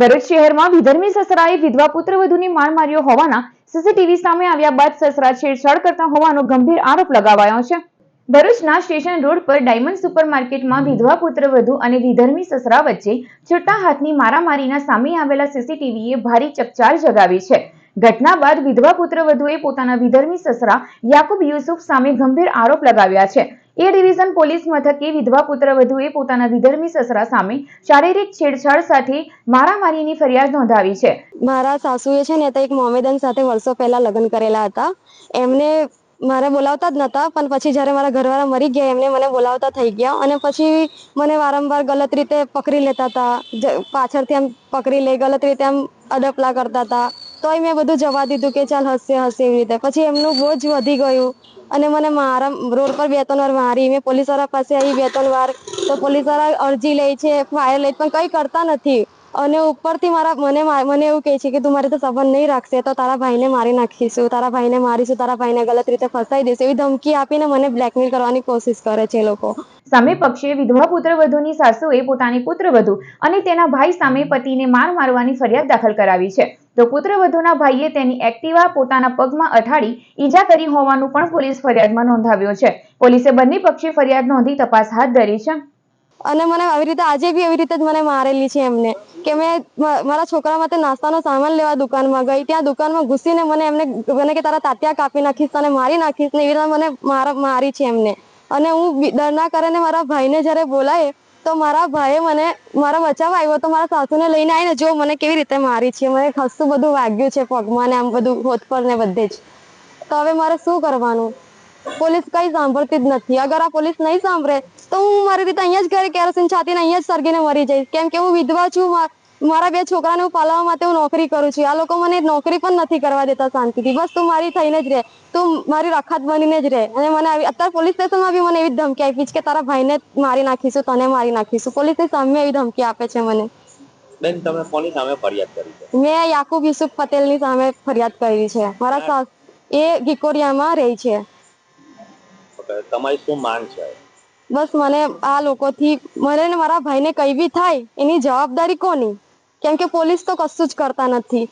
ભરૂચ શહેરમાં વિધર્મી સસરાએ વિધવા પુત્ર વધુની માર માર્યો હોવાના સીસીટીવી સામે આવ્યા બાદ સસરા છેડછાડ કરતા હોવાનો ગંભીર આરોપ લગાવાયો છે. ભરૂચના સ્ટેશન રોડ પર ડાયમંડ સુપરમાર્કેટમાં વિધવા પુત્ર વધુ અને વિધર્મી સસરા વચ્ચે છૂટા હાથની મારામારીના સામે આવેલા સીસીટીવીએ ભારે ચકચાર જગાવી છે. ઘટના બાદ વિધવા પુત્ર વધુએ પોતાના વિધર્મી સસરા યાકુબ યુસુફ સામે ગંભીર આરોપ લગાવ્યા છે. એ ડિવિઝન પોલીસ મથકે વિધવા પુત્ર વધુએ પોતાના વિધર્મી સસરા સામે શારીરિક છેડછાડ સાથે મારામારીની ફરિયાદ નોંધાવી છે. મારા સાસુએ છે ને તો એક મોમેદન સાથે વર્ષો પહેલા લગ્ન કરેલા હતા. એમને મારે બોલાવતા જ નતા, પણ પછી જ્યારે મારા ઘરવાળા મરી ગયા, એમને મને બોલાવતા થઈ ગયા અને પછી મને વારંવાર ગલત રીતે પકડી લેતા હતા. પાછળથી આમ પકડી લે, ગલત રીતે આમ અડપલા કરતા હતા. તોય મેં બધું જવા દીધું કે ચાલ હસશે હસશે એવી રીતે. પછી એમનું બોજ વધી ગયું. અને મને મારા રોડ પર બે, ત્રણ વાર મારી. મેં પોલીસવાળા પાસે આવી બે, ત્રણ વાર. તો પોલીસવાળા અરજી લે છે ફાયર લે પણ કંઈ કરતા નથી. અને ઉપરથી મારા, મને મને એવું કહે છે કે તું મારી તો સંબંધ નહીં રાખશે, તો તારા ભાઈને મારી નાખીશું, તારા ભાઈને મારીશું, તારા ભાઈને ગલત રીતે ફસાઈ દેશે. એવી ધમકી આપીને મને બ્લેકમેલ કરવાની કોશિશ કરે છે લોકો. સામે પક્ષે વિધવા પુત્ર વધુની સાસુએ પોતાની પુત્રવધુ અને તેના ભાઈ સામે પતિને માર મારવાની ફરિયાદ દાખલ કરાવી છે. તો પુત્રવધુના ભાઈએ તેની એક્ટિવા પોતાના પગમાં અઠાડી ઈજા કરી હોવાનું પણ પોલીસ ફરિયાદમાં નોંધાવ્યું છે. પોલીસે બંને પક્ષી ફરિયાદ નોંધી તપાસ હાથ ધરી છે. અને મને આવી રીતે, આજે બી એવી રીતે જ મને મારેલી છે એમને. કે મેં મારા છોકરા માટે નાસ્તાનો સામાન લેવા દુકાનમાં ગઈ, ત્યાં દુકાનમાં ઘૂસીને મને એમને, મને કે તારા તાત્યા કાપી નાખીશ, તને મારી નાખીશ ને એવી રીતે મને મારા, મારી છે એમને. અને હું ડરના કારણે મારા ભાઈને જ્યારે બોલાય તો મારા ભાઈએ મને, મારા બચાવ આવ્યો તો મારા સાસુને લઈને આવીને જો મને કેવી રીતે મારી છે, મને ખસ્તું બધું વાગ્યું છે પગમાં ને આમ બધું હોત પર ને બધે જ. તો હવે મારે શું કરવાનું? પોલીસ કઈ સાંભળતી જ નથી. અગર આ પોલીસ નહીં સાંભળે, તો હું મારી રીતે અહીંયા જ ઘરે કેરોસીન છાતીને અહીંયા જ સળગીને મરી જઈશ. કેમ કે હું વિધવા છું મારા બે છોકરાને હું પાલવા માટે હું નોકરી કરું છું. આ લોકો મને નોકરી પણ નથી કરવા દેતા શાંતિથી. બસ તું મારી થઈને જ રહે. તું મારી રખાત બનીને જ રહે. અને મને અત્યારે પોલીસ સ્ટેશનમાં બી મને એવી ધમકી આપી છે કે તારા ભાઈને મારી નાખીશું તને મારી નાખીશું. પોલીસની સામે એવી ધમકી આપે છે મને. બેન તમે કોની સામે ફરિયાદ કરી છે? મેં યાકુબ યુસુફ પટેલની સામે ફરિયાદ કરી છે. મારા સાસ એ ગિકોરિયામાં રહે છે. તમારી શું માંગ છે? બસ મને આ લોકોથી મને ને મારા ભાઈને કઈ બી થાય એની જવાબદારી કોની? કેમ કે પોલીસ તો કશું જ કરતા નથી.